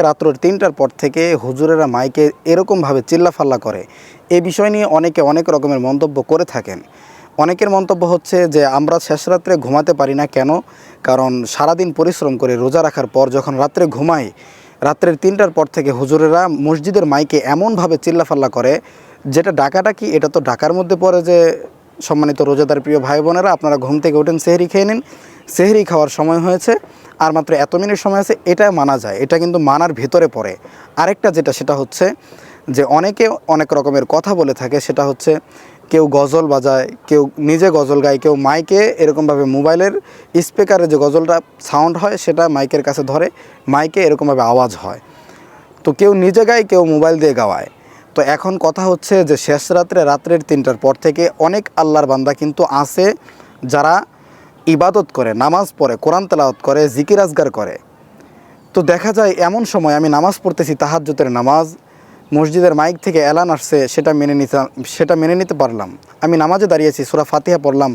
রাত্র তিনটার পর থেকে হুজুরেরা মাইকে এরকমভাবে চিল্লাফাল্লা করে। এ বিষয় নিয়ে অনেকে অনেক রকমের মন্তব্য করে থাকেন। অনেকের মন্তব্য হচ্ছে যে, আমরা শেষ রাত্রে ঘুমাতে পারি না কেন? কারণ সারাদিন পরিশ্রম করে রোজা রাখার পর যখন রাত্রে ঘুমাই, রাত্রের তিনটার পর থেকে হুজুরেরা মসজিদের মাইকে এমনভাবে চিল্লাফাল্লা করে, যেটা ডাকাডাকি এটা তো ডাকার মধ্যে পড়ে যে সম্মানিত রোজাদার প্রিয় ভাই বোনেরা, আপনারা ঘুম থেকে ওঠেন সেহরি খেয়ে নিন। সেহরি খাওয়ার সময় হয়েছে, আর মাত্র এত মিনিট সময় আছে, এটা মানা যায়। এটা কিন্তু মানার ভেতরে পড়ে। আরেকটা যেটা, সেটা হচ্ছে যে অনেকে অনেক রকমের কথা বলে থাকে, সেটা হচ্ছে কেউ গজল বাজায়, কেউ নিজে গজল গায়, কেউ মাইকে এরকমভাবে মোবাইলের স্পিকারে যে গজলটা সাউন্ড হয়, সেটা মাইকের কাছে ধরে, মাইকে এরকমভাবে আওয়াজ হয়। তো কেউ নিজে গায়, কেউ মোবাইল দিয়ে গাওয়ায়। তো এখন কথা হচ্ছে যে শেষ রাত্রে, রাত্রের তিনটার পর থেকে অনেক আল্লাহর বান্দা কিন্তু আছে যারা ইবাদত করে, নামাজ পড়ে, কোরআন তেলাওয়াত করে, জিকির আজগার করে। তো দেখা যায় এমন সময় আমি নামাজ পড়তেছি তাহাজ্জুতের নামাজ, মসজিদের মাইক থেকে এলান আসছে, সেটা মেনে নিতে, সেটা মেনে নিতে পারলাম। আমি নামাজে দাঁড়িয়েছি, সোরা ফাতিহা পড়লাম,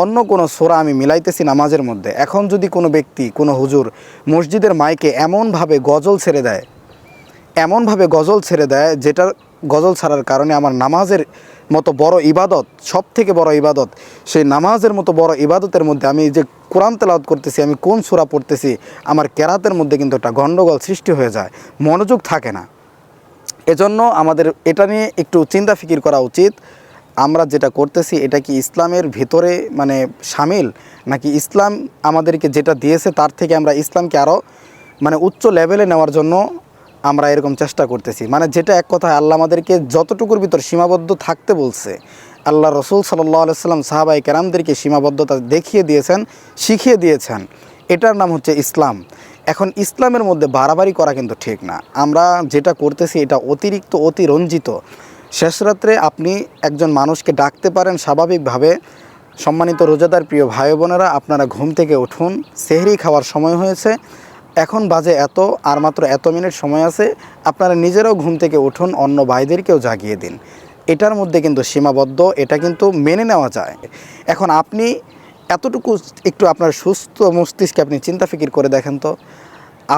অন্য কোনো সোরা আমি মিলাইতেছি নামাজের মধ্যে। এখন যদি কোনো ব্যক্তি, কোনো হুজুর মসজিদের মাইকে এমনভাবে গজল ছেড়ে দেয়, এমনভাবে গজল ছেড়ে দেয়, যেটার গজল ছাড়ার কারণে আমার নামাজের মতো বড় ইবাদত সব থেকে বড় ইবাদত, সেই নামাজের মতো বড় ইবাদতের মধ্যে আমি যে কোরআন তেলাওয়াত করতেছি, আমি কোন সূরা পড়তেছি, আমার কেরাতের মধ্যে কিন্তু একটা গণ্ডগোল সৃষ্টি হয়ে যায়, মনোযোগ থাকে না। এজন্য আমাদের এটা নিয়ে একটু চিন্তা ফিকির করা উচিত। আমরা যেটা করতেছি, এটা কি ইসলামের ভিতরে মানে সামিল? নাকি ইসলাম আমাদেরকে যেটা দিয়েছে, তার থেকে আমরা ইসলামকে আরও মানে উচ্চ লেভেলে নেওয়ার জন্য আমরা এরকম চেষ্টা করতেছি। মানে যেটা এক কথায় আল্লাহ আমাদেরকে যতটুকুর ভিতর সীমাবদ্ধ থাকতে বলছে, আল্লাহ রসুল সাল্লাহ আলাইসাল্লাম সাহাবাই কেরামদেরকে সীমাবদ্ধতা দেখিয়ে দিয়েছেন, শিখিয়ে দিয়েছেন। এটার নাম হচ্ছে ইসলাম। এখন ইসলামের মধ্যে বাড়াবাড়ি করা কিন্তু ঠিক না। আমরা যেটা করতেছি এটা অতিরিক্ত, অতিরঞ্জিত। শেষ রাত্রে আপনি একজন মানুষকে ডাকতে পারেন স্বাভাবিকভাবে। সম্মানিত রোজাদার প্রিয় ভাই বোনেরা, আপনারা ঘুম থেকে উঠুন। সেহরি খাওয়ার সময় হয়েছে। এখন বাজে এত, আর মাত্র এত মিনিট সময় আছে, আপনারা নিজেরাও ঘুম থেকে উঠুন, অন্য ভাইদেরকেও জাগিয়ে দিন। এটার মধ্যে কিন্তু সীমাবদ্ধ, এটা কিন্তু মেনে নেওয়া যায়। এখন আপনি এতটুকু একটু আপনার সুস্থ মস্তিষ্কে আপনি চিন্তা ফিকির করে দেখেন তো,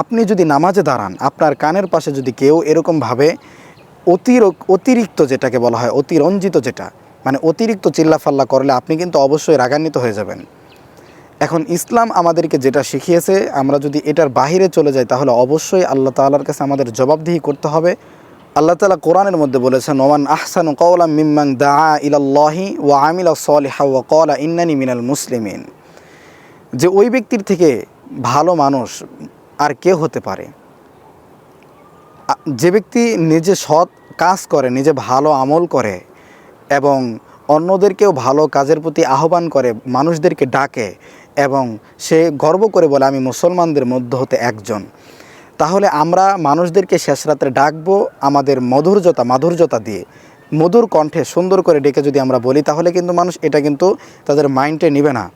আপনি যদি নামাজে দাঁড়ান, আপনার কানের পাশে যদি কেউ এরকমভাবে অতির অতিরিক্ত যেটাকে বলা হয়, অতিরঞ্জিত যেটা মানে অতিরিক্ত চিল্লাফাল্লা করলে আপনি কিন্তু অবশ্যই রাগান্বিত হয়ে যাবেন। এখন ইসলাম আমাদেরকে যেটা শিখিয়েছে, আমরা যদি এটার বাহিরে চলে যাই, তাহলে অবশ্যই আল্লাহ তাআলার কাছে আমাদের জবাবদিহি করতে হবে। আল্লাহ তালা কোরআনের মধ্যে বলেছেন, ওমান আহসান কওলাম মিম্মাং দা ইলাল্লাহি ওয়া আমিলা সলিহা ওয়া ক্বালা ইন্নানি মিনাল মুসলিমিন। যে ওই ব্যক্তির থেকে ভালো মানুষ আর কে হতে পারে? যে ব্যক্তি নিজে সৎ কাজ করে, নিজে ভালো আমল করে এবং অন্যদেরকেও ভালো কাজের প্রতি আহ্বান করে, মানুষদেরকে ডাকে এবং সে গর্ব করে বলে, আমি মুসলমানদের মধ্য হতে একজন। তাহলে আমরা মানুষদেরকে শেষ রাত্রে ডাকবো আমাদের মধুর্যতা মাধুর্যতা দিয়ে। মধুর কণ্ঠে সুন্দর করে ডেকে যদি আমরা বলি, তাহলে কিন্তু মানুষ এটা কিন্তু তাদের মাইন্ডে নিবে না।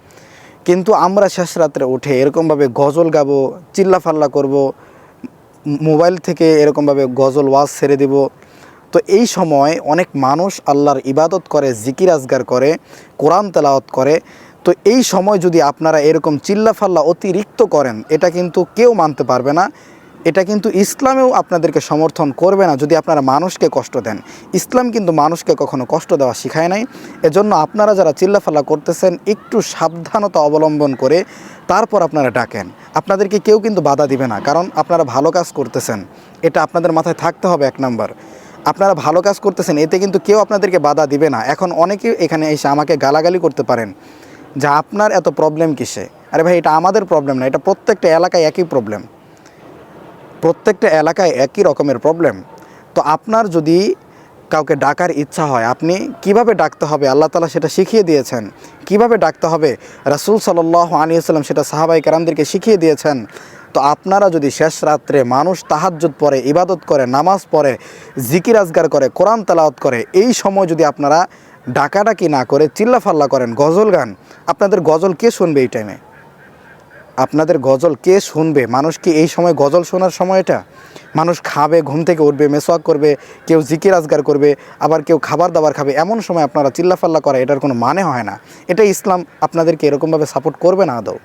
কিন্তু আমরা শেষ রাত্রে উঠে এরকমভাবে গজল গাবো, চিল্লাফাল্লা করব, মোবাইল থেকে এরকমভাবে গজল ওয়াজ ছেড়ে দিব। তো এই সময় অনেক মানুষ আল্লাহর ইবাদত করে, জিকির আজগার করে, কোরআন তেলাওয়াত করে। তো এই সময় যদি আপনারা এরকম চিল্লাফাল্লা অতিরিক্ত করেন, এটা কিন্তু কেউ মানতে পারবে না। এটা কিন্তু ইসলামেও আপনাদেরকে সমর্থন করবে না যদি আপনারা মানুষকে কষ্ট দেন। ইসলাম কিন্তু মানুষকে কখনো কষ্ট দেওয়া শিখায় নাই। এজন্য আপনারা যারা চিল্লাফাল্লা করতেছেন, একটু সাবধানতা অবলম্বন করে তারপর আপনারা ডাকেন। আপনাদেরকে কেউ কিন্তু বাধা দিবে না, কারণ আপনারা ভালো কাজ করতেছেন। এটা আপনাদের মাথায় থাকতে হবে এক নম্বর। আপনারা ভালো কাজ করতেছেন, এতে কিন্তু কেউ আপনাদেরকে বাধা দিবে না। এখন অনেকে এখানে এসে আমাকে গালাগালি করতে পারেন। যে আপনার এত প্রবলেম কিসে? আরে ভাই, এটা আমাদের প্রবলেম না, এটা প্রত্যেকটা এলাকায় একই প্রবলেম প্রত্যেকটা এলাকায় একই রকমের প্রবলেম তো আপনার যদি কাউকে ডাকার ইচ্ছা হয়, আপনি কীভাবে ডাকতে হবে? আল্লাহ তালা সেটা শিখিয়ে দিয়েছেন। কীভাবে ডাকতে হবে? রাসুল সাল্লাহ আলিয়াল্লাম সেটা সাহাবাই কারামদেরকে শিখিয়ে দিয়েছেন। তো আপনারা যদি শেষ রাত্রে মানুষ তাহাজ্জুদ পড়ে, ইবাদত করে, নামাজ পড়ে, জিকির আজগার করে, কোরআন তালাওয়াত করে, এই সময় যদি আপনারা ডাকাডাকি না করে চিল্লা ফাল্লা করেন গজল গান। আপনাদের গজল কে শুনবে এই টাইমে আপনাদের গজল কে শুনবে? মানুষ কি এই সময় গজল শোনার সময় এটা? মানুষ খাবে, ঘুম থেকে উঠবে মেসওয়াক করবে, কেউ জিকির আজগার করবে, আবার কেউ খাবার দাবার খাবে, এমন সময় আপনারা চিল্লাফাল্লা করা এটার কোনো মানে হয় না। এটা ইসলাম আপনাদেরকে এরকমভাবে সাপোর্ট করবে না আদৌ?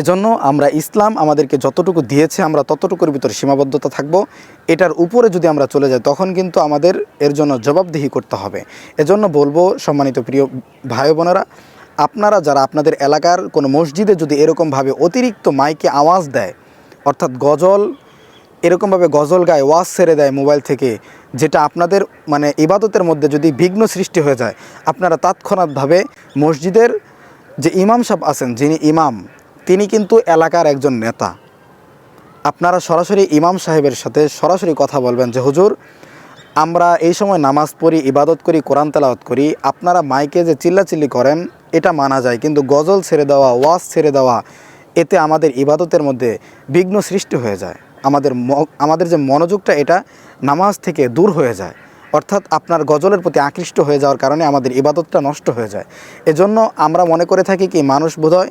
এজন্য আমরা ইসলাম আমাদেরকে যতটুকু দিয়েছে, আমরা ততটুকুর ভিতরে সীমাবদ্ধতা থাকব। এটার উপরে যদি আমরা চলে যাই, তখন কিন্তু আমাদের এর জন্য জবাবদিহি করতে হবে। এজন্য বলব, সম্মানিত প্রিয় ভাই বোনেরা, আপনারা যারা আপনাদের এলাকার কোনো মসজিদে যদি এরকমভাবে অতিরিক্ত মাইকে আওয়াজ দেয়, অর্থাৎ গজল, এরকমভাবে গজল গায় ওয়াজ ছেড়ে দেয় মোবাইল থেকে, যেটা আপনাদের মানে ইবাদতের মধ্যে যদি বিঘ্ন সৃষ্টি হয়ে যায়, আপনারা তাৎক্ষণাৎভাবে মসজিদের যে ইমাম সাহেব আছেন, যিনি ইমাম তিনি কিন্তু এলাকার একজন নেতা। আপনারা সরাসরি ইমাম সাহেবের সাথে সরাসরি কথা বলবেন যে, হুজুর, আমরা এই সময় নামাজ পড়ি, ইবাদত করি, কোরআন তেলাওয়াত করি, আপনারা মাইকে যে চিল্লাচিল্লি করেন, এটা মানা যায়। কিন্তু গজল ছেড়ে দেওয়া, ওয়াজ ছেড়ে দেওয়া, এতে আমাদের ইবাদতের মধ্যে বিঘ্ন সৃষ্টি হয়ে যায়। আমাদের আমাদের যে মনোযোগটা, এটা নামাজ থেকে দূর হয়ে যায়। অর্থাৎ আপনার গজলের প্রতি আকৃষ্ট হয়ে যাওয়ার কারণে আমাদের ইবাদতটা নষ্ট হয়ে যায়। এজন্য আমরা মনে করে থাকি কি, মানুষ বোধহয়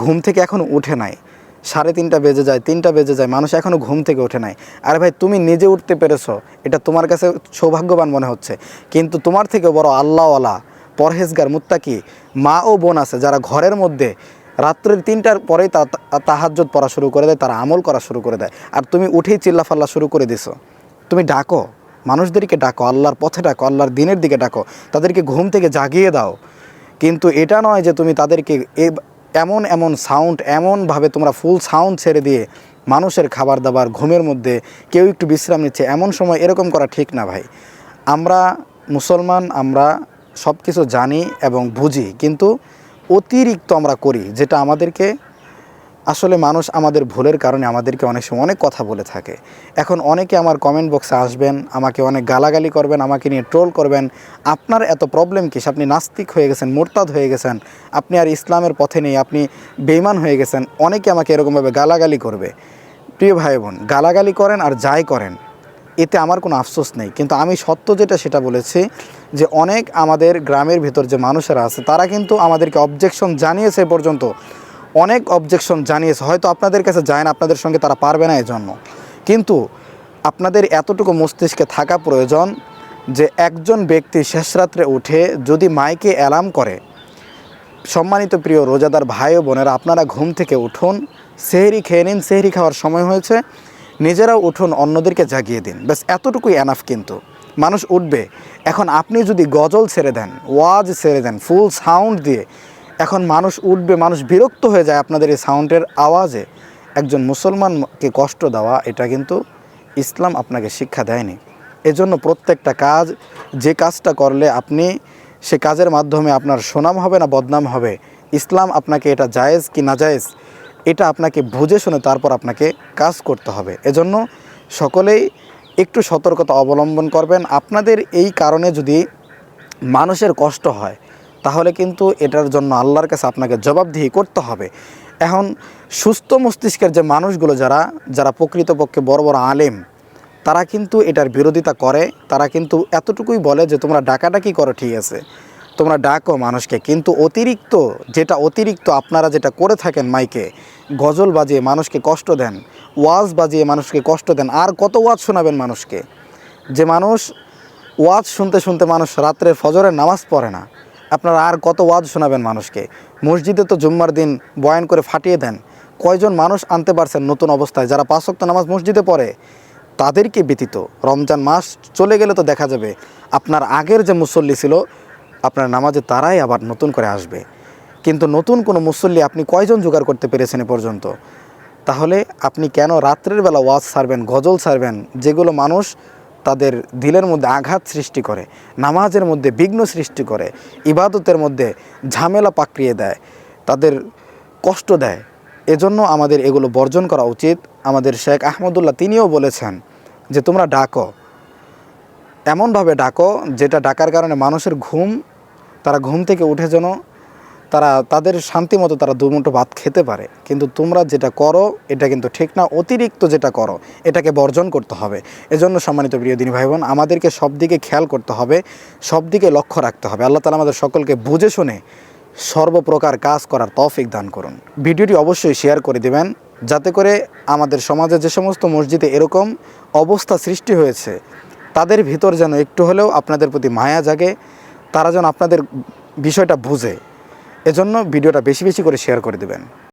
ঘুম থেকে এখনও উঠে নাই। সাড়ে তিনটা বেজে যায়, তিনটা বেজে যায়, মানুষ এখনও ঘুম থেকে ওঠে নাই। আরে ভাই, তুমি নিজে উঠতে পেরেছ, এটা তোমার কাছে সৌভাগ্যবান মনে হচ্ছে। কিন্তু তোমার থেকে বড় আল্লাহওয়ালা, পরহেজগার, মুত্তাকি, মা ও বোন আছে, যারা ঘরের মধ্যে রাত্রের তিনটার পরেই তাহাজ্জত পড়া শুরু করে দেয়, তারা আমল করা শুরু করে দেয়। আর তুমি উঠেই চিল্লাফাল্লা শুরু করে দিছো। তুমি ডাকো। মানুষদেরকে ডাকো, আল্লাহর পথে ডাকো, আল্লাহর দিনের দিকে ডাকো, তাদেরকে ঘুম থেকে জাগিয়ে দাও। কিন্তু এটা নয় যে তুমি তাদেরকে এমন এমন সাউন্ড এমনভাবে তোমরা ফুল সাউন্ড ছেড়ে দিয়ে মানুষের খাবার দাবার, ঘুমের মধ্যে কেউ একটু বিশ্রাম নিচ্ছে, এমন সময় এরকম করা ঠিক না ভাই। আমরা মুসলমান, আমরা সব কিছু জানি এবং বুঝি, কিন্তু অতিরিক্ত আমরা করি, যেটা আমাদেরকে আসলে মানুষ আমাদের ভুলের কারণে আমাদেরকে অনেক সময় অনেক কথা বলে থাকে। এখন অনেকে আমার কমেন্ট বক্সে আসবেন, আমাকে অনেক গালাগালি করবেন, আমাকে নিয়ে ট্রোল করবেন। আপনার এত প্রবলেম কি? আপনি নাস্তিক হয়ে গেছেন, মোরতাদ হয়ে গেছেন। আপনি আর ইসলামের পথে নেই, আপনি বেইমান হয়ে গেছেন। অনেকে আমাকে এরকমভাবে গালাগালি করবে। প্রিয় ভাই বোন গালাগালি করেন আর যাই করেন, এতে আমার কোনো আফসোস নেই। কিন্তু আমি সত্য যেটা সেটা বলেছি যে অনেক আমাদের গ্রামের ভিতর যে মানুষেরা আছে, তারা কিন্তু আমাদেরকে অবজেকশন জানিয়েছে পর্যন্ত। অনেক অবজেকশন জানিয়েছে। হয়তো আপনাদের কাছে যায় না, আপনাদের সঙ্গে তারা পারবে না এজন্য। কিন্তু আপনাদের এতটুকু মস্তিষ্কে থাকা প্রয়োজন যে একজন ব্যক্তি শেষ রাত্রে উঠে যদি মাইকে অ্যালার্ম করে, সম্মানিত প্রিয় রোজাদার ভাই ও বোনেরা, আপনারা ঘুম থেকে উঠুন, সেহরি খেয়ে নিন, সেহরি খাওয়ার সময় হয়েছে, নিজেরাও উঠুন, অন্যদেরকে জাগিয়ে দিন। ব্যাস, এতটুকুই এনাফ কিন্তু। মানুষ উঠবে। এখন আপনি যদি গজল ছেড়ে দেন, ওয়াজ ছেড়ে দেন ফুল সাউন্ড দিয়ে এখন মানুষ উঠবে, মানুষ বিরক্ত হয়ে যায় আপনাদের এই সাউন্ডের আওয়াজে। একজন মুসলমানকে কষ্ট দেওয়া, এটা কিন্তু ইসলাম আপনাকে শিক্ষা দেয়নি। এজন্য প্রত্যেকটা কাজ, যে কাজটা করলে আপনি, সে কাজের মাধ্যমে আপনার সুনাম হবে না বদনাম হবে। ইসলাম আপনাকে এটা জায়েজ কি না জায়েজ, এটা আপনাকে বুঝে শুনে তারপর আপনাকে কাজ করতে হবে। এজন্য সকলেই একটু সতর্কতা অবলম্বন করবেন। আপনাদের এই কারণে যদি মানুষের কষ্ট হয় তাহলে কিন্তু এটার জন্য আল্লাহর কাছে আপনাকে জবাবদিহি করতে হবে। এখন, সুস্থ মস্তিষ্কের যে মানুষগুলো যারা যারা প্রকৃতপক্ষে বড় বড় আলেম, তারা কিন্তু এটার বিরোধিতা করে, তারা কিন্তু এতটুকুই বলে যে, তোমরা ডাকাডাকি করো, ঠিক আছে। তোমরা ডাকো মানুষকে। কিন্তু অতিরিক্ত, যেটা অতিরিক্ত আপনারা যেটা করে থাকেন মাইকে, গজল বাজিয়ে মানুষকে কষ্ট দেন, ওয়াজ বাজিয়ে মানুষকে কষ্ট দেন, আর কত ওয়াজ শোনাবেন মানুষকে? যে মানুষ ওয়াজ শুনতে শুনতে মানুষ রাত্রে ফজরের নামাজ পড়ে না। আপনারা আর কত ওয়াজ শোনাবেন মানুষকে? মসজিদে তো জুম্মার দিন বয়ান করে ফাটিয়ে দেন। কয়জন মানুষ আনতে পারছেন নতুন অবস্থায় যারা পাঁচ ওয়াক্ত নামাজ মসজিদে পড়ে? তাদেরকে ব্যতীত? রমজান মাস চলে গেলে তো দেখা যাবে। আপনার আগের যে মুসল্লি ছিল, আপনার নামাজে তারাই আবার নতুন করে আসবে। কিন্তু নতুন কোনো মুসল্লি আপনি কয়জন জোগাড় করতে পেরেছেন এ পর্যন্ত? তাহলে আপনি কেন রাত্রের বেলা ওয়াজ সারবেন, গজল সারবেন, যেগুলো মানুষ তাদের দিলের মধ্যে আঘাত সৃষ্টি করে, নামাজের মধ্যে বিঘ্ন সৃষ্টি করে, ইবাদতের মধ্যে ঝামেলা পাকড়িয়ে দেয়, তাদের কষ্ট দেয়। এজন্য আমাদের এগুলো বর্জন করা উচিত। আমাদের শেখ আহমদুল্লাহ তিনিও বলেছেন যে, তোমরা ডাকো। এমনভাবে ডাকো যেটা ডাকার কারণে মানুষের ঘুম, তারা ঘুম থেকে উঠে যেন তারা, তাদের শান্তি মতো তারা দুমুঠো ভাত খেতে পারে। কিন্তু তোমরা যেটা করো, এটা কিন্তু ঠিক না। অতিরিক্ত যেটা করো, এটাকে বর্জন করতে হবে। এজন্য সম্মানিত প্রিয় দিনী ভাই বোন আমাদেরকে সব দিকে খেয়াল করতে হবে সব দিকে লক্ষ্য রাখতে হবে। আল্লাহ তালা আমাদের সকলকে বুঝে শুনে সর্বপ্রকার কাজ করার তৌফিক দান করুন। ভিডিওটি অবশ্যই শেয়ার করে দেবেন, যাতে করে আমাদের সমাজে যে সমস্ত মসজিদে এরকম অবস্থা সৃষ্টি হয়েছে, তাদের ভিতর যেন একটু হলেও আপনাদের প্রতি মায়া জাগে, তারা যেন আপনাদের বিষয়টা বুঝে। এজন্য ভিডিওটা বেশি বেশি করে শেয়ার করে দেবেন।